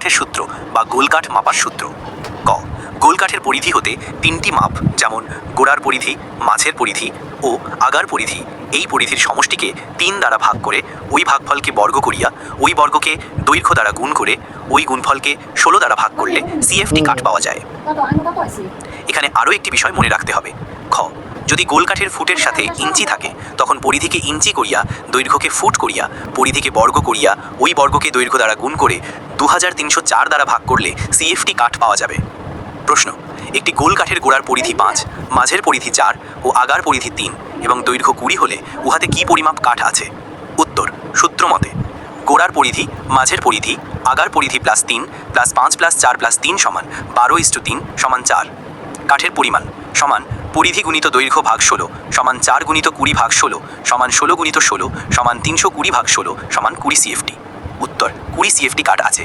গোলকাঠের সূত্র বা গোলকাঠ মাপার সূত্র। ক। গোলকাঠের পরিধি হতে তিনটি মাপ, যেমন গোড়ার পরিধি মাছের পরিধি ও আগার পরিধি। এই পরিধির সমষ্টিকে তিন দ্বারা ভাগ করে ওই ভাগফলকে বর্গ করিয়া ওই বর্গকে দৈর্ঘ্য দ্বারা গুণ করে ওই গুণফলকে ষোলো দ্বারা ভাগ করলে সিএফটি কাঠ পাওয়া যায়। এখানে আরও একটি বিষয় মনে রাখতে হবে। খ। যদি গোলকাঠের ফুটের সাথে ইঞ্চি থাকে, তখন পরিধিকে ইঞ্চি করিয়া দৈর্ঘ্যকে ফুট করিয়া পরিধিকে বর্গ করিয়া ওই বর্গকে দৈর্ঘ্য দ্বারা গুণ করে দু হাজার তিনশো চার দ্বারা ভাগ করলে সিএফটি কাঠ পাওয়া যাবে। প্রশ্ন, একটি গোল কাঠের গোড়ার পরিধি পাঁচ, মাঝের পরিধি চার ও আগার পরিধি তিন এবং দৈর্ঘ্য কুড়ি হলে উহাতে কি পরিমাপ কাঠ আছে? উত্তর, সূত্র মতে, গোড়ার পরিধি, মাঝের পরিধি, আগার পরিধি প্লাস তিন প্লাস পাঁচ প্লাস চার প্লাস তিন সমান বারো ইস্টু তিন সমান চার। কাঠের পরিমাণ, সমান পরিধি গুণিত দৈর্ঘ্য ভাগ ষোলো সমান চার গুণিত কুড়ি ভাগ ষোলো সমান ষোলো গুণিত ষোলো সমান তিনশো কুড়ি ভাগ ষোলো সমান কুড়ি সিএফটি। উত্তর কুড়ি সিএফটি কার্ড আছে।